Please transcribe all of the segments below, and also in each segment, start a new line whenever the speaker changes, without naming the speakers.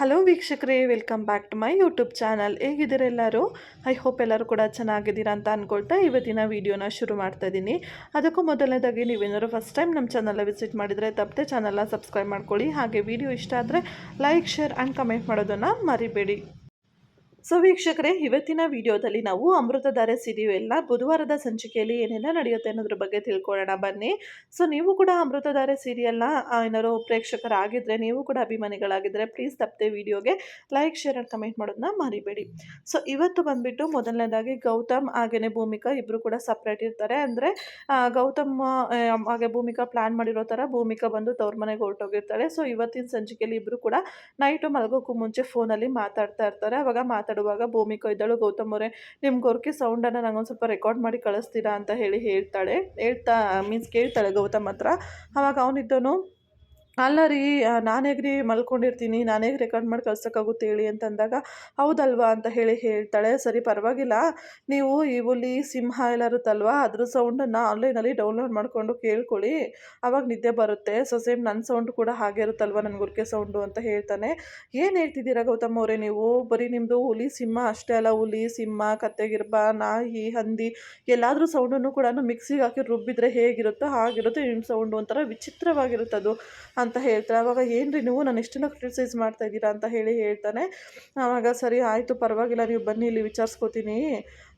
Hello ವೀಕ್ಷಕರೇ, welcome back to my YouTube channel. ಹೇಗಿದ್ದೀರ ಎಲ್ಲರೂ? ಐ ಹೋಪ್ ಎಲ್ಲರೂ ಕೂಡ ಚೆನ್ನಾಗಿದ್ದೀರಾ ಅಂತ ಅಂದ್ಕೊಳ್ತಾ ಇವತ್ತಿನ ವಿಡಿಯೋನ ಶುರು ಮಾಡ್ತಾ ಇದ್ದೀನಿ. ಅದಕ್ಕೂ ಮೊದಲನೇದಾಗಿ, ನೀವೇನಾದ್ರು ಫಸ್ಟ್ ಟೈಮ್ ನಮ್ಮ ಚಾನಲ್ನ ವಿಸಿಟ್ ಮಾಡಿದರೆ ತಪ್ಪದೆ ಚಾನಲ್ನ ಸಬ್ಸ್ಕ್ರೈಬ್ ಮಾಡ್ಕೊಳ್ಳಿ. ಹಾಗೆ ವಿಡಿಯೋ ಇಷ್ಟ ಆದರೆ ಲೈಕ್ ಶೇರ್ ಆ್ಯಂಡ್ ಕಮೆಂಟ್ ಮಾಡೋದನ್ನು ಮರಿಬೇಡಿ. ಸೊ ವೀಕ್ಷಕರೇ, ಇವತ್ತಿನ ವಿಡಿಯೋದಲ್ಲಿ ನಾವು ಅಮೃತಧಾರೆ ಎಲ್ಲ ಬುಧವಾರದ ಸಂಚಿಕೆಯಲ್ಲಿ ಏನೆಲ್ಲ ನಡೆಯುತ್ತೆ ಅನ್ನೋದ್ರ ಬಗ್ಗೆ ತಿಳ್ಕೊಳ್ಳೋಣ. ಬನ್ನಿ. ಸೊ ನೀವು ಕೂಡ ಅಮೃತಧಾರೆ ಸೀರಿಯಲ್ನ ಏನಾದ್ರು ಪ್ರೇಕ್ಷಕರಾಗಿದ್ದರೆ ನೀವು ಕೂಡ ಅಭಿಮಾನಿಗಳಾಗಿದ್ದರೆ ಪ್ಲೀಸ್ ತಪ್ಪದೆ ವಿಡಿಯೋಗೆ ಲೈಕ್ ಶೇರ್ ಆ್ಯಂಡ್ ಕಮೆಂಟ್ ಮಾಡೋದನ್ನ ಮರಿಬೇಡಿ. ಸೊ ಇವತ್ತು ಬಂದುಬಿಟ್ಟು ಮೊದಲನೇದಾಗಿ ಗೌತಮ್ ಹಾಗೇ ಭೂಮಿಕಾ ಇಬ್ಬರು ಕೂಡ ಸಪ್ರೇಟ್ ಇರ್ತಾರೆ. ಅಂದರೆ ಗೌತಮ್ ಹಾಗೆ ಭೂಮಿಕಾ ಪ್ಲ್ಯಾನ್ ಮಾಡಿರೋ ಥರ ಭೂಮಿಕಾ ಬಂದು ತವ್ರ ಮನೆಗೆ ಹೊರಟೋಗಿರ್ತಾರೆ. ಸೊ ಇವತ್ತಿನ ಸಂಚಿಕೆಯಲ್ಲಿ ಇಬ್ಬರು ಕೂಡ ನೈಟು ಮಲಗೋಕ್ಕೂ ಮುಂಚೆ ಫೋನಲ್ಲಿ ಮಾತಾಡ್ತಾ ಇರ್ತಾರೆ. ಅವಾಗ ಮಾತಾಡುವಾಗ ಭೂಮಿ ಕೊಯ್ದಳು, ಗೌತಮ್ ಅವರೇ ನಿಮ್ಮ ಗೊರ್ಕೆ ಸೌಂಡನ್ನು ನಂಗೊಂದು ಸ್ವಲ್ಪ ರೆಕಾರ್ಡ್ ಮಾಡಿ ಕಳಿಸ್ತೀರಾ? ಅಂತ ಹೇಳಿ ಹೇಳ್ತಾಳೆ. ಹೇಳ್ತಾ ಮೀನ್ಸ್ ಕೇಳ್ತಾಳೆ ಗೌತಮ್ ಹತ್ರ. ಅವಾಗ ಅವನಿದ್ದನು ಅಲ್ಲ ರೀ ನಾನು ರೀ ಮಲ್ಕೊಂಡಿರ್ತೀನಿ, ನಾನು ರೆಕಾರ್ಡ್ ಮಾಡಿ ಕಳ್ಸೋಕ್ಕಾಗುತ್ತೆ ಹೇಳಿ ಅಂತಂದಾಗ, ಹೌದಲ್ವಾ ಅಂತ ಹೇಳಿ ಹೇಳ್ತಾಳೆ. ಸರಿ, ಪರವಾಗಿಲ್ಲ. ನೀವು ಈ ಹುಲಿ, ಸಿಂಹ ಎಲ್ಲ ಇರುತ್ತಲ್ವಾ ಅದ್ರ ಸೌಂಡನ್ನು ಆನ್ಲೈನಲ್ಲಿ ಡೌನ್ಲೋಡ್ ಮಾಡಿಕೊಂಡು ಕೇಳ್ಕೊಳ್ಳಿ. ಆವಾಗ ನಿದ್ದೆ ಬರುತ್ತೆ. ಸೊ ಸೇಮ್ ನನ್ನ ಸೌಂಡ್ ಕೂಡ ಹಾಗೆ ಇರುತ್ತಲ್ವ ನನ್ನ ಗುರ್ಕೆ ಸೌಂಡು ಅಂತ ಹೇಳ್ತಾನೆ. ಏನು ಹೇಳ್ತಿದ್ದೀರಾ ಗೌತಮ್ ಅವರೇ ನೀವು? ಬರೀ ನಿಮ್ಮದು ಹುಲಿ, ಸಿಂಹ ಅಷ್ಟೇ ಅಲ್ಲ. ಹುಲಿ, ಸಿಂಹ, ಕತ್ತೆಗಿರ್ಬ, ನಾಯಿ, ಹಂದಿ, ಎಲ್ಲಾದರೂ ಸೌಂಡನ್ನು ಕೂಡ ಮಿಕ್ಸಿಗೆ ಹಾಕಿ ರುಬ್ಬಿದ್ರೆ ಹೇಗಿರುತ್ತೋ ಹಾಗಿರುತ್ತೆ. ನಿಮ್ಮ ಸೌಂಡು ಒಂಥರ ವಿಚಿತ್ರವಾಗಿರುತ್ತೆ ಅದು ಅಂತ ಹೇಳ್ತಾರೆ. ಆವಾಗ ಏನು ನೀವು ನಾನು ಎಷ್ಟನ್ನ ಕ್ರಿಟಿಸೈಸ್ ಮಾಡ್ತಾ ಇದ್ದೀರಾ ಅಂತ ಹೇಳಿ ಹೇಳ್ತಾನೆ. ಆವಾಗ ಸರಿ, ಆಯಿತು, ಪರವಾಗಿಲ್ಲ, ನೀವು ಬನ್ನಿ, ಇಲ್ಲಿ ವಿಚಾರಿಸ್ಕೋತೀನಿ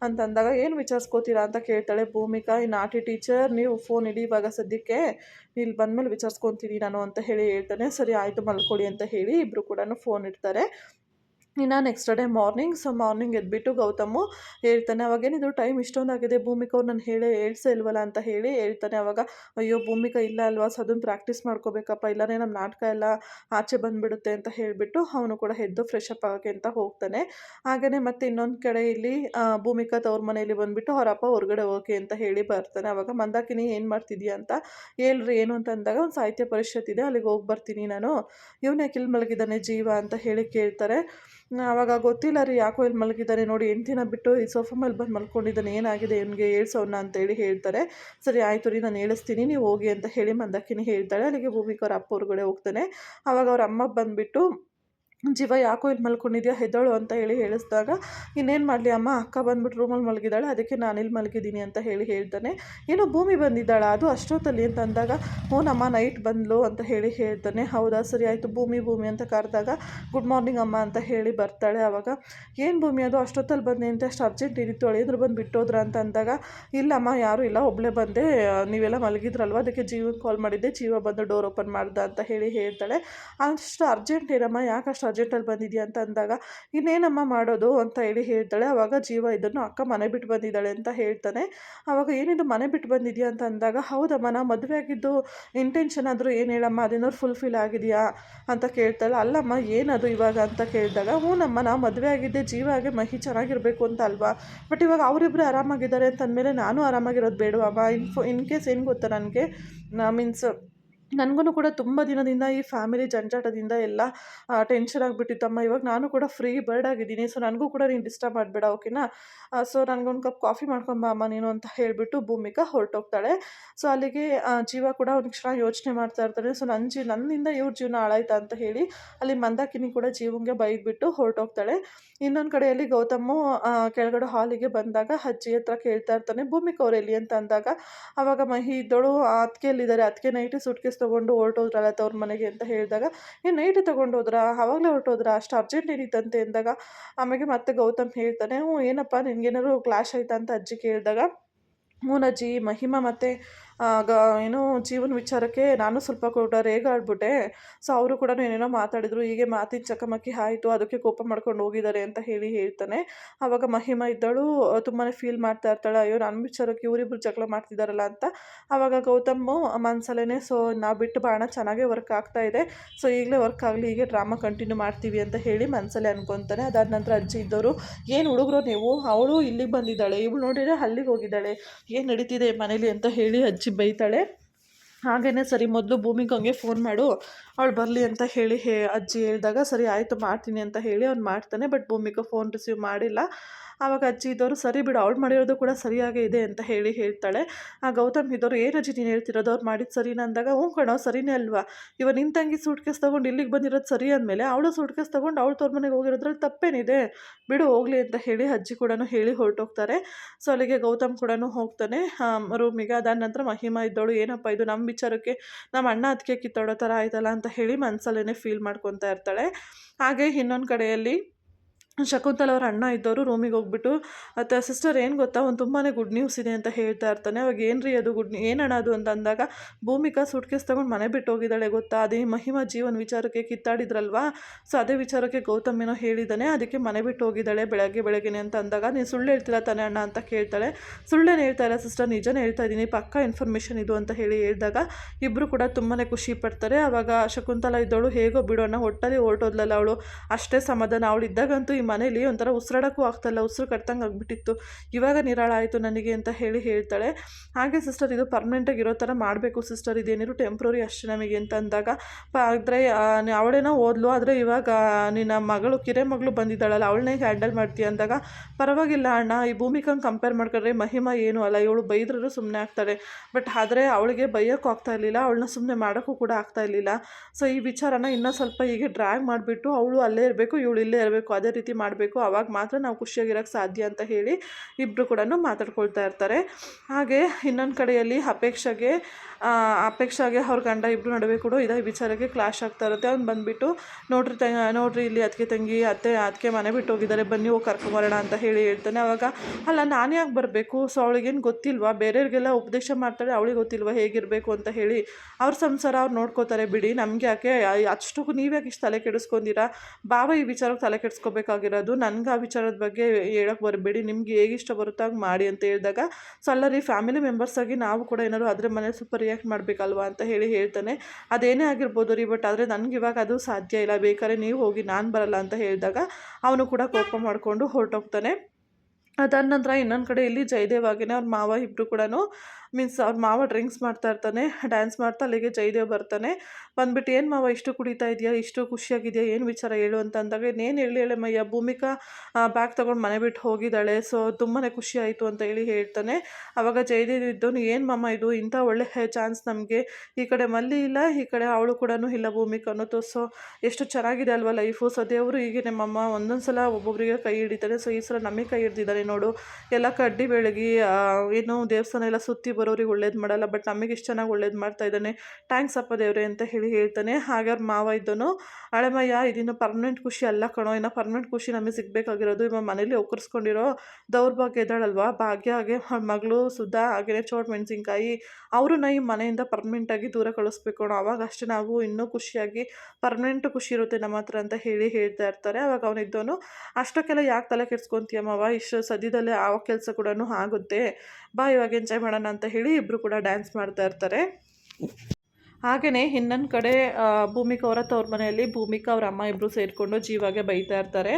ಅಂತಂದಾಗ ಏನು ವಿಚಾರಿಸ್ಕೋತೀರಾ ಅಂತ ಕೇಳ್ತಾಳೆ ಭೂಮಿಕಾ. ಈ ನಾಟಿ ಟೀಚರ್ ನೀವು ಫೋನ್ ಇಡಿ ಇವಾಗ ಸದ್ಯಕ್ಕೆ. ಇಲ್ಲಿ ಬಂದಮೇಲೆ ವಿಚಾರಿಸ್ಕೊತೀನಿ ನಾನು ಅಂತ ಹೇಳಿ ಹೇಳ್ತಾನೆ. ಸರಿ, ಆಯಿತು, ಮಲ್ಕೊಳ್ಳಿ ಅಂತ ಹೇಳಿ ಇಬ್ಬರು ಕೂಡ ಫೋನ್ ಇಡ್ತಾರೆ. ಇನ್ನು next day morning so morning ಎದ್ಬಿಟ್ಟು ಗೌತಮು ಹೇಳ್ತಾನೆ ಅವಾಗೇನಿದು ಟೈಮ್ ಇಷ್ಟೊಂದಾಗಿದೆ ಭೂಮಿಕ ಅವ್ರು ನಾನು ಹೇಳೇ ಹೇಳ್ಸೇ ಇಲ್ವಲ್ಲ? ಅಂತ ಹೇಳಿ ಹೇಳ್ತಾನೆ, ಅವಾಗ, ಅಯ್ಯೋ, ಭೂಮಿಕ ಇಲ್ಲ ಅಲ್ವಾ? ಸೊ ಅದನ್ನು ಪ್ರಾಕ್ಟೀಸ್ ಮಾಡ್ಕೋಬೇಕಪ್ಪ ಇಲ್ಲನೇ ನಮ್ಮ ನಾಟಕ ಎಲ್ಲ ಆಚೆ ಬಂದುಬಿಡುತ್ತೆ ಅಂತ ಹೇಳಿಬಿಟ್ಟು ಅವನು ಕೂಡ ಎದ್ದು ಫ್ರೆಶ್ ಅಪ್ ಆಗೋಕ್ಕೆ ಅಂತ ಹೋಗ್ತಾನೆ. ಹಾಗೆಯೇ ಮತ್ತೆ ಇನ್ನೊಂದು ಕಡೆ ಇಲ್ಲಿ ಭೂಮಿಕಾ ತವ್ರ ಮನೆಯಲ್ಲಿ ಬಂದುಬಿಟ್ಟು ಅವರ ಅಪ್ಪ ಹೊರಗಡೆ ಹೋಗಿ ಅಂತ ಹೇಳಿ ಬರ್ತಾನೆ. ಅವಾಗ, ಮಂದಾಕಿನಿ, ಏನು ಮಾಡ್ತಿದ್ಯಾ? ಅಂತ ಹೇಳ್ರಿ, ಏನು ಅಂತ ಅಂದಾಗ, ಒಂದು ಸಾಹಿತ್ಯ ಪರಿಷತ್ ಇದೆ ಅಲ್ಲಿಗೆ ಹೋಗಿ ಬರ್ತೀನಿ ನಾನು. ಇವನೇ ಕಿಲ್ ಮಲಗಿದ್ದಾನೆ, ಜೀವ? ಅಂತ ಹೇಳಿ ಕೇಳ್ತಾರೆ. ಆವಾಗ ಗೊತ್ತಿಲ್ಲ ರೀ ಯಾಕೋ ಇಲ್ಲಿ ಮಲಗಿದ್ದಾನೆ ನೋಡಿ ಎಂಟಿನ ಬಿಟ್ಟು ಈ ಸೋಫಾ ಮೇಲೆ ಬಂದು ಮಲ್ಕೊಂಡಿದ್ದಾನೆ, ಏನಾಗಿದೆ, ಇವನಿಗೆ ಹೇಳ್ಸೋಣ ಅಂತೇಳಿ ಹೇಳ್ತಾರೆ. ಸರಿ, ಆಯಿತು ರೀ, ನಾನು ಹೇಳಿಸ್ತೀನಿ ನೀವು ಹೋಗಿ ಅಂತ ಹೇಳಿ ಮಂದಾಕಿನಿ ಹೇಳ್ತಾಳೆ. ಅಲ್ಲಿಗೆ ಭೂಮಿಕಾ ಅವ್ರ ಅಪ್ಪ ಹೋಗ್ತಾನೆ. ಆವಾಗ ಅವ್ರ ಅಮ್ಮ ಬಂದುಬಿಟ್ಟು ಜೀವ ಯಾಕೋ ಇಲ್ಲಿ ಮಲ್ಕೊಂಡಿದ್ಯಾ? ಹೆದಳು ಅಂತ ಹೇಳಿ ಹೇಳಿಸ್ದಾಗ, ಇನ್ನೇನು ಮಾಡಲಿ ಅಮ್ಮ? ಅಕ್ಕ ಬಂದ್ಬಿಟ್ಟು ರೂಮಲ್ಲಿ ಮಲಗಿದ್ದಾಳೆ, ಅದಕ್ಕೆ ನಾನು ಇಲ್ಲಿ ಮಲಗಿದ್ದೀನಿ ಅಂತ ಹೇಳಿ ಹೇಳ್ತಾನೆ. ಏನೋ ಭೂಮಿ ಬಂದಿದ್ದಾಳ, ಅದು ಅಷ್ಟೊತ್ತಲ್ಲಿ ಅಂತ ಅಂದಾಗ ಓನಮ್ಮ ನೈಟ್ ಬಂದ್ಲು ಅಂತ ಹೇಳಿ ಹೇಳ್ತಾನೆ. ಹೌದಾ? ಸರಿ ಆಯಿತು, ಭೂಮಿ ಭೂಮಿ ಅಂತ ಕರೆದಾಗ ಗುಡ್ ಮಾರ್ನಿಂಗ್ ಅಮ್ಮ ಅಂತ ಹೇಳಿ ಬರ್ತಾಳೆ ಆವಾಗ ಏನು ಭೂಮಿ ಅದು? ಅಷ್ಟೊತ್ತಲ್ಲಿ ಬಂದೆ ಅಂತ ಅಷ್ಟು ಅರ್ಜೆಂಟ್ ಏನಿತ್ತು? ಅಳಿದ್ರು ಬಂದು ಬಿಟ್ಟೋದ್ರ? ಅಂತ ಅಂದಾಗ, ಇಲ್ಲಮ್ಮ, ಯಾರೂ ಇಲ್ಲ ಒಬ್ಬಳೇ ಬಂದೆ, ನೀವೆಲ್ಲ ಮಲಗಿದ್ರಲ್ವ? ಅದಕ್ಕೆ ಜೀವಕ್ಕೆ ಕಾಲ್ ಮಾಡಿದ್ದೆ, ಜೀವ ಬಂದು ಡೋರ್ ಓಪನ್ ಮಾಡ್ದ ಅಂತ ಹೇಳಿ ಹೇಳ್ತಾಳೆ. ಅಷ್ಟು ಅರ್ಜೆಂಟ್ ಇರಮ್ಮ ಯಾಕೆ ಅಷ್ಟು ಅರ್ಜೆಂಟಲ್ಲಿ ಬಂದಿದೆಯಾ ಅಂತ ಅಂದಾಗ, ಇನ್ನೇನಮ್ಮ ಮಾಡೋದು? ಅಂತ ಹೇಳಿ ಹೇಳ್ತಾಳೆ. ಆವಾಗ ಜೀವ ಇದನ್ನು ಅಕ್ಕ ಮನೆ ಬಿಟ್ಟು ಬಂದಿದ್ದಾಳೆ ಅಂತ ಹೇಳ್ತಾನೆ. ಆವಾಗ ಏನಿದು ಮನೆ ಬಿಟ್ಟು ಬಂದಿದ್ಯಾ? ಅಂತ ಅಂದಾಗ, ಹೌದಮ್ಮ, ನಾ ಮದುವೆ ಆಗಿದ್ದು ಇಂಟೆನ್ಷನ್ ಆದರೂ ಏನು ಹೇಳಮ್ಮ ಅದೇನಾದ್ರು ಫುಲ್ಫಿಲ್ ಆಗಿದೆಯಾ? ಅಂತ ಕೇಳ್ತಾಳೆ. ಅಲ್ಲಮ್ಮ, ಏನದು ಇವಾಗ? ಅಂತ ಕೇಳಿದಾಗ ಹ್ಞೂನಮ್ಮ ನಾ ಮದುವೆ ಆಗಿದ್ದೆ, ಜೀವ ಆಗಿ ಮಹಿ ಚೆನ್ನಾಗಿರಬೇಕು ಅಂತ ಅಲ್ವಾ? ಬಟ್ ಇವಾಗ ಅವರಿಬ್ಬರು ಆರಾಮಾಗಿದ್ದಾರೆ ಅಂತ ಅಂದಮೇಲೆ ನಾನು ಆರಾಮಾಗಿರೋದು ಬೇಡವಮ್ಮ. ಇನ್ಫೋ, ಇನ್ ಕೇಸ್ ಏನು ಗೊತ್ತಾ ನನಗೆ? ಮೀನ್ಸ್ ನನಗೂ ಕೂಡ ತುಂಬ ದಿನದಿಂದ ಈ ಫ್ಯಾಮಿಲಿ ಜಂಜಾಟದಿಂದ ಎಲ್ಲ ಟೆನ್ಷನ್ ಆಗಿಬಿಟ್ಟಿತ್ತಮ್ಮ ಇವಾಗ ನಾನು ಕೂಡ ಫ್ರೀ ಬರ್ಡ್ ಆಗಿದ್ದೀನಿ ಸೊ ನನಗೂ ಕೂಡ ನೀನು ಡಿಸ್ಟರ್ಬ್ ಮಾಡಬೇಡ ಓಕೆನಾ ಸೊ ನನಗೊಂದು ಕಪ್ ಕಾಫಿ ಮಾಡ್ಕೊಂಬ ಅಮ್ಮ, ನೀನು ಅಂತ ಹೇಳಿಬಿಟ್ಟು ಭೂಮಿಕಾ ಹೊರಟೋಗ್ತಾಳೆ. ಸೊ ಅಲ್ಲಿಗೆ ಜೀವ ಕೂಡ ಒಂದು ಕ್ಷಣ ಯೋಚನೆ ಮಾಡ್ತಾ ಇರ್ತಾನೆ ಸೊ ನನ್ನ ಜೀವ ನನ್ನಿಂದ ಇವ್ರ ಜೀವನ ಹಾಳಾಯ್ತಾ ಅಂತ ಹೇಳಿ, ಅಲ್ಲಿ ಮಂದಾಕಿನಿ ಕೂಡ ಜೀವಂಗೆ ಬೈದ್ಬಿಟ್ಟು ಹೊರಟೋಗ್ತಾಳೆ. ಇನ್ನೊಂದು ಕಡೆಯಲ್ಲಿ ಗೌತಮು ಕೆಳಗಡೆ ಹಾಲಿಗೆ ಬಂದಾಗ ಅಜ್ಜಿ ಹತ್ರ ಕೇಳ್ತಾ ಇರ್ತಾನೆ, ಭೂಮಿಕಾ ಅವ್ರು ಎಲ್ಲಿ ಅಂತ ಅಂದಾಗ ಆವಾಗ ಮಹಿ ಇದ್ದಳು ಅತ್ತಿಗೆಯಲ್ಲಿದ್ದಾರೆ ಅತ್ತಿಗೆ ನೈಟಿ ಸುಟ್ಕೇಸ್ ತೊಗೊಂಡು ಹೊರಟೋದ್ರಲ್ಲ ತವ್ರ ಮನೆಗೆ ಅಂತ ಹೇಳಿದಾಗ, ಏ, ನೈಟ್ ತೊಗೊಂಡು ಹೋದ್ರ ಆವಾಗಲೇ ಹೊರಟೋದ್ರ? ಅಷ್ಟು ಅರ್ಜೆಂಟ್ ಏನಿತ್ತಂತೆ? ಅಂದಾಗ ಆಮೇಲೆ ಮತ್ತೆ ಗೌತಮ್ ಹೇಳ್ತಾನೆ, ಹ್ಞೂ, ಏನಪ್ಪ ನಿನ್ಗೇನಾದ್ರು ಕ್ಲಾಶ್ ಆಯ್ತಾ? ಅಂತ ಅಜ್ಜಿ ಕೇಳಿದಾಗ ಹ್ಞೂನಜ್ಜಿ ಮಹಿಮಾ ಮತ್ತು ಗ ಏನು ಜೀವನ ವಿಚಾರಕ್ಕೆ ನಾನು ಸ್ವಲ್ಪ ಕೂಡ ರೇಗಾಡ್ಬಿಟ್ಟೆ. ಸೊ ಅವರು ಕೂಡ ಏನೇನೋ ಮಾತಾಡಿದರು. ಹೀಗೆ ಮಾತಿನ ಚಕಮಕಿ ಆಯಿತು. ಅದಕ್ಕೆ ಕೋಪ ಮಾಡ್ಕೊಂಡು ಹೋಗಿದ್ದಾರೆ ಅಂತ ಹೇಳಿ ಹೇಳ್ತಾನೆ. ಆವಾಗ ಮಹಿಮಾ ಇದ್ದಳು. ತುಂಬಾ ಫೀಲ್ ಮಾಡ್ತಾ ಇರ್ತಾಳೆ. ಅಯ್ಯೋ ನನ್ನ ವಿಚಾರಕ್ಕೆ ಇವರಿಬ್ರು ಜಗಳ ಮಾಡ್ತಿದ್ದಾರಲ್ಲ ಅಂತ. ಆವಾಗ ಗೌತಮ್ಮು ಮನಸಲ್ಲೇ ಸೊ ನಾವು ಬಿಟ್ಟು ಬಾಣ. ಚೆನ್ನಾಗೇ ವರ್ಕ್ ಆಗ್ತಾ ಇದೆ. ಸೊ ಈಗಲೇ ವರ್ಕ್ ಆಗಲಿ. ಹೀಗೆ ಡ್ರಾಮಾ ಕಂಟಿನ್ಯೂ ಮಾಡ್ತೀವಿ ಅಂತ ಹೇಳಿ ಮನಸ್ಸಲ್ಲೇ ಅನ್ಕೊತಾನೆ. ಅದಾದ ನಂತರ ಅಜ್ಜಿ ಇದ್ದವರು ಏನು ಹುಡುಗರು ನೀವು? ಅವಳು ಇಲ್ಲಿಗೆ ಬಂದಿದ್ದಾಳೆ. ಇವಳು ನೋಡಿದರೆ ಅಲ್ಲಿಗೆ ಹೋಗಿದ್ದಾಳೆ. ಏನು ನಡೀತಿದೆ ಮನೇಲಿ? ಅಂತ ಹೇಳಿ ಅಜ್ಜಿ ಬೈತಾಳೆ. ಹಾಗೇ ಸರಿ, ಮೊದಲು ಭೂಮಿಗಂಗೆ ಫೋನ್ ಮಾಡು, ಅವಳು ಬರಲಿ ಅಂತ ಹೇಳಿ ಹೇ, ಅಜ್ಜಿ ಹೇಳಿದಾಗ, ಸರಿ, ಆಯಿತು, ಮಾಡ್ತೀನಿ ಅಂತ ಹೇಳಿ ಅವ್ನು ಮಾಡ್ತಾನೆ ಬಟ್ ಭೂಮಿಗೆ ಫೋನ್ ರಿಸೀವ್ ಮಾಡಿಲ್ಲ. ಆವಾಗ ಅಜ್ಜಿ ಇದ್ದವರು, ಸರಿ ಬಿಡು, ಅವಳು ಮಾಡಿರೋದು ಕೂಡ ಸರಿಯಾಗೇ ಇದೆ ಅಂತ ಹೇಳಿ ಹೇಳ್ತಾಳೆ. ಆ ಗೌತಮ್ ಇದ್ದವರು, ಏನು ಅಜ್ಜಿ ನೀನು ಹೇಳ್ತಿರೋದು? ಅವ್ರು ಮಾಡಿದ್ದು ಸರಿನ ಅಂದಾಗ, ಹ್ಞೂ ಕಣೋ, ಸರಿನೇ ಅಲ್ವಾ? ಇವಾಗ ನಿನ್ನ ತಂಗಿ ಸೂಟ್ ಕೇಸ್ ತೊಗೊಂಡು ಇಲ್ಲಿಗೆ ಬಂದಿರೋದು ಸರಿ ಅಂದಮೇಲೆ ಅವಳು ಸೂಟ್ ಕೇಸ್ ತೊಗೊಂಡು ಅವಳು ತೋರ್ ಮನೆಗೆ ಹೋಗಿರೋದ್ರಲ್ಲಿ ತಪ್ಪೇನಿದೆ? ಬಿಡು, ಹೋಗಲಿ ಅಂತ ಹೇಳಿ ಅಜ್ಜಿ ಕೂಡ ಹೇಳಿ ಹೊರಟೋಗ್ತಾರೆ. ಸೊ, ಅಲ್ಲಿಗೆ ಗೌತಮ್ ಕೂಡ ಹೋಗ್ತಾನೆ. ರೂಮಿಗೆ ಅದಾದ ನಂತರ ಮಹಿಮಾ ಇದ್ದವಳು, ಏನಪ್ಪ ಇದು? ನಮ್ಮ ವಿಚಾರಕ್ಕೆ ನಮ್ಮ ಅಣ್ಣ ಅದಕ್ಕೆ ಕಿತ್ತಾಡೋ ಥರ ಆಯ್ತಲ್ಲ? ಅಂತ ಹೇಳಿ ಮನಸ್ಸಲ್ಲೇ ಫೀಲ್ ಮಾಡ್ಕೊತಾ ಇರ್ತಾಳೆ. ಹಾಗೆ ಇನ್ನೊಂದು ಕಡೆಯಲ್ಲಿ ಶಕುಂತಲ ಅವ್ರ ಅಣ್ಣ ಇದ್ದವರು ರೂಮಿಗೆ ಹೋಗ್ಬಿಟ್ಟು ಮತ್ತು ಸಿಸ್ಟರ್ ಏನು ಗೊತ್ತಾ? ಒಂದು ತುಂಬಾ ಗುಡ್ ನ್ಯೂಸ್ ಇದೆ ಅಂತ ಹೇಳ್ತಾ ಇರ್ತಾನೆ. ಅವಾಗ ಏನು ರೀ ಅದು ಗುಡ್ ಏನಣ್ಣ ಅದು? ಅಂತ ಅಂದಾಗ, ಭೂಮಿಕಾ ಸುಟ್ಕೇಸ್ ತೊಗೊಂಡು ಮನೆ ಬಿಟ್ಟು ಹೋಗಿದ್ದಾಳೆ ಗೊತ್ತಾ? ಅದೇ ಮಹಿಮಾ ಜೀವನ ವಿಚಾರಕ್ಕೆ ಕಿತ್ತಾಡಿದ್ರಲ್ವಾ? ಸೊ ಅದೇ ವಿಚಾರಕ್ಕೆ ಗೌತಮ್ ಏನೋ ಹೇಳಿದ್ದಾನೆ ಅದಕ್ಕೆ ಮನೆ ಬಿಟ್ಟು ಹೋಗಿದ್ದಾಳೆ ಬೆಳಗ್ಗೆ ಬೆಳಗ್ಗೆನೆ ಅಂತ ಅಂದಾಗ, ನೀನು ಸುಳ್ಳು ಹೇಳ್ತಿಲ್ಲ ತಾನೇ ಅಣ್ಣ? ಅಂತ ಕೇಳ್ತಾಳೆ. ಸುಳ್ಳೇನು ಹೇಳ್ತಾ ಇಲ್ಲ ಸಿಸ್ಟರ್ ನಿಜನೇ ಹೇಳ್ತಾ ಇದ್ದೀನಿ. ಪಕ್ಕಾ ಇನ್ಫಾರ್ಮೇಷನ್ ಇದು ಅಂತ ಹೇಳಿ ಹೇಳಿದಾಗ ಇಬ್ಬರು ಕೂಡ ತುಂಬಾ ಖುಷಿ ಪಡ್ತಾರೆ. ಆವಾಗ ಶಕುಂತಲ ಇದ್ದವಳು ಹೇಗೋ ಬಿಡೋಣ ಹೊಟ್ಟಲ್ಲಿ ಹೊರಟೋದ್ಲಲ್ಲ ಅವಳು? ಅಷ್ಟೇ ಸಮಾಧಾನ. ಅವಳು ಇದ್ದಾಗಂತೂ ಈ ಮನೇಲಿ ಒಂಥರ ಉಸಿರಾಡೋಕ್ಕೂ ಆಗ್ತಾಯಿಲ್ಲ ಉಸಿರು ಕಟ್ಟಂಗೆ ಆಗ್ಬಿಟ್ಟಿತ್ತು. ಇವಾಗ ನಿರಾಳ ಆಯಿತು ನನಗೆ ಅಂತ ಹೇಳಿ ಹೇಳ್ತಾಳೆ. ಹಾಗೆ ಸಿಸ್ಟರ್ ಇದು ಪರ್ಮನೆಂಟಾಗಿ ಇರೋ ಥರ ಮಾಡಬೇಕು ಸಿಸ್ಟರ್ ಇದೇನಿರು ಟೆಂಪ್ರರಿ ಅಷ್ಟೇ ನಮಗೆ ಅಂತ ಅಂದಾಗ ಆದರೆ ಅವಳೇನೋ ಓದ್ಲು, ಆದರೆ ಇವಾಗ ನಿನ್ನ ಮಗಳು ಕಿರೆ ಮಗಳು ಬಂದಿದ್ದಾಳಲ್ಲ, ಅವಳನ್ನೇ ಹ್ಯಾಂಡಲ್ ಮಾಡ್ತೀಯ ಅಂದಾಗ, ಪರವಾಗಿಲ್ಲ ಅಣ್ಣ, ಈ ಭೂಮಿಕಂಗೆ ಕಂಪೇರ್ ಮಾಡ್ಕೊಂಡ್ರೆ ಮಹಿಮಾ ಏನು ಅಲ್ಲ, ಇವಳು ಬೈದ್ರೂ ಸುಮ್ಮನೆ ಆಗ್ತಾಳೆ. ಬಟ್ ಆದರೆ ಅವಳಿಗೆ ಬೈಯೋಕ್ಕೂ ಆಗ್ತಾ ಇರಲಿಲ್ಲ, ಅವಳನ್ನ ಸುಮ್ಮನೆ ಮಾಡೋಕ್ಕೂ ಕೂಡ ಆಗ್ತಾ ಇರಲಿಲ್ಲ. ಸೊ ಈ ವಿಚಾರನ ಇನ್ನೂ ಸ್ವಲ್ಪ ಹೀಗೆ ಡ್ರ್ಯಾಗ್ ಮಾಡಿಬಿಟ್ಟು, ಅವಳು ಅಲ್ಲೇ ಇರಬೇಕು, ಇವಳು ಇಲ್ಲೇ ಇರಬೇಕು, ಅದೇ ರೀತಿ ಮಾಡಬೇಕು. ಆವಾಗ ಮಾತ್ರ ನಾವು ಖುಷಿಯಾಗಿರೋಕ್ಕೆ ಸಾಧ್ಯ ಅಂತ ಹೇಳಿ ಇಬ್ಬರು ಕೂಡ ಮಾತಾಡ್ಕೊಳ್ತಾ ಇರ್ತಾರೆ. ಹಾಗೆ ಇನ್ನೊಂದು ಕಡೆಯಲ್ಲಿ ಅಪೇಕ್ಷೆಗೆ ಅಪೇಕ್ಷೆಗೆ ಅವ್ರ ಗಂಡ ಇಬ್ಬರು ನಡುವೆ ಕೂಡ ಇದೇ ವಿಚಾರಕ್ಕೆ ಕ್ಲಾಶ್ ಆಗ್ತಾ ಇರುತ್ತೆ. ಅವ್ನು ಬಂದುಬಿಟ್ಟು, ನೋಡ್ರಿ ತ, ನೋಡ್ರಿ ಇಲ್ಲಿ ಅದಕ್ಕೆ ತಂಗಿ, ಅತ್ತೆ ಅದಕ್ಕೆ ಮನೆ ಬಿಟ್ಟು ಹೋಗಿದ್ದಾರೆ ಬನ್ನಿ ಹೋಗಿ ಕರ್ಕೊಂಬರೋಣ ಅಂತ ಹೇಳಿ ಹೇಳ್ತಾನೆ. ಅವಾಗ, ಅಲ್ಲ, ನಾನು ಯಾಕೆ ಬರಬೇಕು? ಸೊ ಅವಳಿಗೇನು ಗೊತ್ತಿಲ್ವಾ? ಬೇರೆಯವ್ರಿಗೆಲ್ಲ ಉಪದೇಶ ಮಾಡ್ತಾಳೆ ಅವಳಿಗೆ ಗೊತ್ತಿಲ್ವಾ ಹೇಗಿರಬೇಕು? ಅಂತ ಹೇಳಿ ಅವ್ರ ಸಂಸಾರ ಅವ್ರು ನೋಡ್ಕೋತಾರೆ. ಬಿಡಿ, ನಮಗೆ ಯಾಕೆ ಅಷ್ಟು ನೀವ್ಯಾಕೆ ಇಷ್ಟು ತಲೆ ಕೆಡಿಸ್ಕೊಂಡಿರಾ? ಬಾವ ಈ ವಿಚಾರಕ್ಕೆ ತಲೆ ಕೆಡಿಸ್ಕೋಬೇಕಾಗಿರೋದು ನನಗೆ ಆ ವಿಚಾರದ ಬಗ್ಗೆ ಹೇಳೋಕ್ಕೆ ಬರಬೇಡಿ. ನಿಮ್ಗೆ ಹೇಗೆ ಇಷ್ಟ ಬರುತ್ತೋ ಹಾಗೆ ಮಾಡಿ ಅಂತ ಹೇಳಿದಾಗ ಸೊ ಅಲ್ಲರಿ ಫ್ಯಾಮಿಲಿ ಮೆಂಬರ್ಸಾಗಿ ನಾವು ಕೂಡ ಏನಾದ್ರು ಅದ್ರ ಮನೆ ಸ್ವಲ್ಪ ರಿಯಾಕ್ಟ್ ಮಾಡಬೇಕಲ್ವಾ ಅಂತ ಹೇಳಿ ಹೇಳ್ತಾನೆ. ಅದೇನೇ ಆಗಿರ್ಬೋದು ರೀ, ಬಟ್ ಆದರೆ ನನಗೆ ಇವಾಗ ಅದು ಸಾಧ್ಯ ಇಲ್ಲ. ಬೇಕಾದ್ರೆ ನೀವು ಹೋಗಿ ನಾನು ಬರಲ್ಲ ಅಂತ ಹೇಳಿದಾಗ, ಅವನು ಕೂಡ ಕೋಪ ಮಾಡಿಕೊಂಡು ಹೊರಟೋಗ್ತಾನೆ. ಅದಾದ ನಂತರ ಇನ್ನೊಂದು ಕಡೆ ಇಲ್ಲಿ ಜಯದೇವಾಗಿನೇ ಅವ್ರ ಮಾವ ಇಬ್ಬರು ಕೂಡ ಮೀನ್ಸ್ ಅವ್ರ ಮಾವ ಡ್ರಿಂಕ್ಸ್ ಮಾಡ್ತಾ ಇರ್ತಾನೆ, ಡ್ಯಾನ್ಸ್ ಮಾಡ್ತಾ ಅಲ್ಲಿಗೆ ಜಯದೇವ್ ಬರ್ತಾನೆ. ಬಂದ್ಬಿಟ್ಟು, ಏನು ಮಾವ ಇಷ್ಟು ಕುಡಿತಾ ಇದೆಯಾ? ಇಷ್ಟು ಖುಷಿಯಾಗಿದೆಯಾ? ಏನು ವಿಚಾರ ಹೇಳು? ಅಂತ ಅಂದಾಗ ಇನ್ನೇನು ಹೇಳಿ ಹೇಳಿ ಮಯ್ಯ ಭೂಮಿಕಾ ಬ್ಯಾಗ್ ತೊಗೊಂಡು ಮನೆ ಬಿಟ್ಟು ಹೋಗಿದ್ದಾಳೆ, ಸೊ ತುಂಬಾ ಖುಷಿ ಆಯಿತು ಅಂತ ಹೇಳಿ ಹೇಳ್ತಾನೆ. ಆವಾಗ ಜಯದೇವ್ ಇದ್ದವನು, ಏನು ಮಾಮ ಇದು? ಇಂಥ ಒಳ್ಳೆ ಚಾನ್ಸ್ ನಮಗೆ. ಈ ಕಡೆ ಮಲ್ಲಿ ಇಲ್ಲ, ಈ ಕಡೆ ಅವಳು ಕೂಡ ಇಲ್ಲ ಭೂಮಿಕಾನು ಸೊ, ಎಷ್ಟು ಚೆನ್ನಾಗಿದೆ ಅಲ್ವಾ ಲೈಫು. ಸೊ, ದೇವರು ಹೀಗೆ ನಮ್ಮಮ್ಮ ಒಂದೊಂದು ಸಲ ಒಬ್ಬೊಬ್ಬರಿಗೆ ಕೈ ಹಿಡಿತಾರೆ. ಸೊ, ಈ ಸಲ ನಮಗೆ ಕೈ ಹಿಡ್ದಿದ್ದಾರೆ ನೋಡು. ಎಲ್ಲ ಕಡ್ಡಿ ಬೆಳಗಿ ಏನು ದೇವಸ್ಥಾನ ಎಲ್ಲ ಸುತ್ತಿ ಬರೋರಿಗೆ ಒಳ್ಳೇದು ಮಾಡಲ್ಲ ಬಟ್ ನಮಗೆ ಇಷ್ಟು ಚೆನ್ನಾಗಿ ಒಳ್ಳೇದು ಮಾಡ್ತಾ ಇದ್ದಾನೆ. ಟ್ಯಾಂಕ್ಸ್ ಅಪ್ಪ ದೇವ್ರೆ ಅಂತ ಹೇಳಿ ಹೇಳ್ತಾನೆ. ಹಾಗೆ ಅವ್ರ ಮಾವ ಇದ್ದನು. ಹಳೆಮಯ್ಯ ಇದಿನ್ನು ಪರ್ಮನೆಂಟ್ ಖುಷಿ ಅಲ್ಲ ಕಣೋ. ಇನ್ನು ಪರ್ಮನೆಂಟ್ ಖುಷಿ ನಮಗೆ ಸಿಗಬೇಕಾಗಿರೋದು. ಇವಾಗ ಮನೇಲಿ ಒಕ್ಕರ್ಸ್ಕೊಂಡಿರೋ ದೌರ್ಭಾಗ್ಯ ಇದ್ದಾಳಲ್ವಾ? ಭಾಗ್ಯ ಹಾಗೆ ಮಗಳು ಸುಧಾ ಹಾಗೆಯೇ ಚೋಟ್ ಮೆಣಸಿನ್ಕಾಯಿ. ಅವ್ರನ್ನ ಈ ಮನೆಯಿಂದ ಪರ್ಮನೆಂಟಾಗಿ ದೂರ ಕಳಿಸ್ಬೇಕು ಅವಾಗ ಅಷ್ಟೇ ನಾವು ಇನ್ನೂ ಖುಷಿಯಾಗಿ ಪರ್ಮನೆಂಟ್ ಖುಷಿ ಇರುತ್ತೆ ನಮ್ಮ ಹತ್ರ ಅಂತ ಹೇಳಿ ಹೇಳ್ತಾ ಇರ್ತಾರೆ. ಅವಾಗ ಅವನಿದ್ದವನು ಅಷ್ಟಕ್ಕೆಲ್ಲ ಯಾಕೆ ತಲೆ ಕೆಡ್ಸ್ಕೊತೀಯಮ್ಮವ ಇಷ್ಟು ಸದ್ಯದಲ್ಲೇ ಆ ಕೆಲಸ ಕೂಡ ಆಗುತ್ತೆ. ಬಾ ಇವಾಗ ಎಂಜಾಯ್ ಮಾಡೋಣ ಅಂತ ಹೇಳಿ ಇಬ್ಬರು ಕೂಡ ಡ್ಯಾನ್ಸ್ ಮಾಡ್ತಾ ಇರ್ತಾರೆ. ಹಾಗೆಯೇ ಇನ್ನೊಂದು ಕಡೆ ಭೂಮಿಕಾ ಅವರ ತವ್ರ ಮನೆಯಲ್ಲಿ ಭೂಮಿಕಾ ಅವರ ಅಮ್ಮ ಇಬ್ಬರು ಸೇರಿಕೊಂಡು ಜೀವಾಗೆ ಬೈತಾ ಇರ್ತಾರೆ.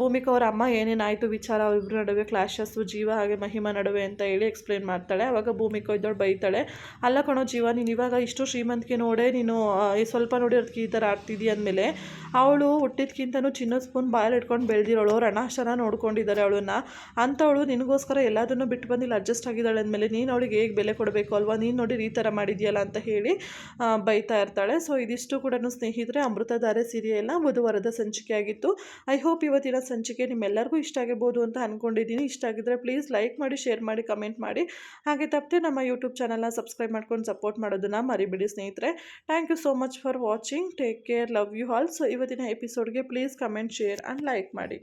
ಭೂಮಿಕಾ ಅವರ ಅಮ್ಮ, ಏನೇನಾಯಿತು ವಿಚಾರ ಇಬ್ಬರ ನಡುವೆ ಕ್ಲಾಶಸ್ಸು ಜೀವ ಹಾಗೆ ಮಹಿಮಾ ನಡುವೆ ಅಂತ ಹೇಳಿ ಎಕ್ಸ್ಪ್ಲೇನ್ ಮಾಡ್ತಾಳೆ. ಅವಾಗ ಭೂಮಿಕಾ ಇದ್ದವಳು ಬೈತಾಳೆ, ಅಲ್ಲ ಕಣೋ ಜೀವ, ನೀನು ಇವಾಗ ಇಷ್ಟು ಶ್ರೀಮಂತಿಕೆ ನೋಡೇ ನೀನು ಸ್ವಲ್ಪ ನೋಡಿರೋದಕ್ಕೆ ಈ ಥರ ಆಗ್ತಿದ್ದೀಯ ಅಂದಮೇಲೆ, ಅವಳು ಹುಟ್ಟಿದ್ಕಿಂತನೂ ಚಿನ್ನದ ಸ್ಪೂನ್ ಬಾಯಲ್ಲಿ ಇಟ್ಕೊಂಡು ಬೆಳೆದಿರೋಳು ರಣಾಶನ ನೋಡ್ಕೊಂಡಿದ್ದಾರೆ ಅವಳನ್ನು. ಅಂಥವಳು ನಿನಗೋಸ್ಕರ ಎಲ್ಲದನ್ನು ಬಿಟ್ಟು ಬಂದಿಲ್ಲ ಅಡ್ಜಸ್ಟ್ ಆಗಿದ್ದಾಳೆ ಅಂದಮೇಲೆ ನೀನು ಅವಳಿಗೆ ಹೇಗೆ ಬೆಲೆ ಕೊಡಬೇಕು ಅಲ್ವಾ? ನೀನು ನೋಡಿ ಈ ಥರ ಮಾಡಿದೆಯಲ್ಲ ಅಂತ ಹೇಳಿ ಬೈತಾ ಇರ್ತಾಳೆ. ಸೊ ಇದಿಷ್ಟು ಕೂಡ ಸ್ನೇಹಿತರೆ, ಅಮೃತಧಾರೆ ಸೀರಿಯಲ್ನ ಬುಧವಾರದ ಸಂಚಿಕೆ ಆಗಿತ್ತು. ಐ ಹೋಪ್ ಇವತ್ತಿನ ಸಂಚಿಕೆ ನಿಮ್ಮೆಲ್ಲರಿಗೂ ಇಷ್ಟ ಆಗಿರ್ಬೋದು ಅಂತ ಅಂದ್ಕೊಂಡಿದ್ದೀನಿ ಇಷ್ಟ ಆಗಿದ್ರೆ ಪ್ಲೀಸ್ ಲೈಕ್ ಮಾಡಿ ಶೇರ್ ಮಾಡಿ ಕಮೆಂಟ್ ಮಾಡಿ. ಹಾಗೆ ತಪ್ಪದೆ ನಮ್ಮ ಯೂಟ್ಯೂಬ್ ಚಾನಲ್ನ ಸಬ್ಸ್ಕ್ರೈಬ್ ಮಾಡ್ಕೊಂಡು ಸಪೋರ್ಟ್ ಮಾಡೋದನ್ನು ಮರಿಬಿಡಿ ಸ್ನೇಹಿತರೆ. Thank you so much for watching take care love you all so ಇವತ್ತಿನ ಎಪಿಸೋಡ್ಗೆ please comment share and like ಮಾಡಿ.